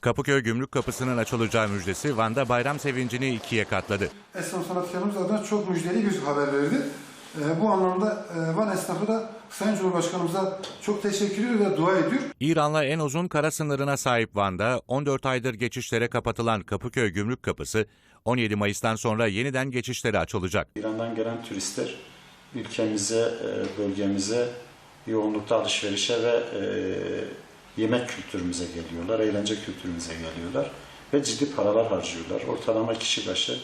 Kapıköy Gümrük Kapısı'nın açılacağı müjdesi Van'da bayram sevincini ikiye katladı. Esnaf sanatkarımız adına çok müjdeli bir haber verdi. Ee, bu anlamda e, Van esnafı da Sayın Cumhurbaşkanımıza çok teşekkür ediyor ve dua ediyor. İran'la en uzun kara sınırına sahip Van'da 14 aydır geçişlere kapatılan Kapıköy Gümrük Kapısı 17 Mayıs'tan sonra yeniden geçişlere açılacak. İran'dan gelen turistler ülkemize, e, bölgemize yoğunlukta alışverişe ve e, yemek kültürümüze geliyorlar, eğlence kültürümüze geliyorlar ve ciddi paralar harcıyorlar. Ortalama kişi başı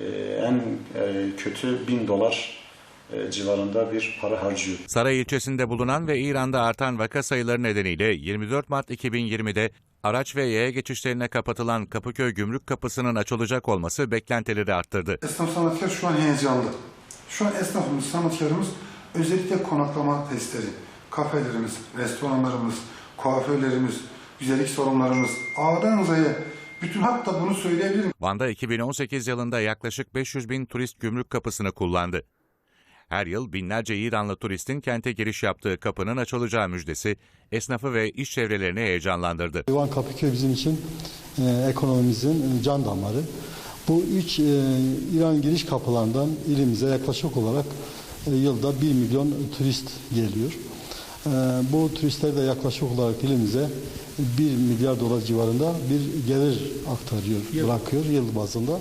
e, en e, kötü bin dolar e, civarında bir para harcıyor. Saray ilçesinde bulunan ve İran'da artan vaka sayıları nedeniyle 24 Mart 2020'de araç ve yaya geçişlerine kapatılan Kapıköy Gümrük Kapısı'nın açılacak olması beklentileri arttırdı. Esnaf sanatkar şu an heyecanlı. Şu an esnafımız, sanatkarımız özellikle konaklama testleri, kafelerimiz, restoranlarımız, kuaförlerimiz, güzellik salonlarımız, A'dan Z'ye bütün hatta bunu söyleyebilirim. Van'da 2018 yılında yaklaşık 500 bin turist gümrük kapısını kullandı. Her yıl binlerce İranlı turistin kente giriş yaptığı kapının açılacağı müjdesi esnafı ve iş çevrelerini heyecanlandırdı. Van Kapıköy bizim için e, ekonomimizin e, can damarı. Bu üç e, İran giriş kapılarından ilimize yaklaşık olarak e, yılda 1 milyon turist geliyor. E, bu turistler de yaklaşık olarak ilimize 1 milyar dolar civarında bir gelir aktarıyor, bırakıyor yıl bazında.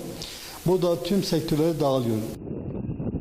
Bu da tüm sektörlere dağılıyor.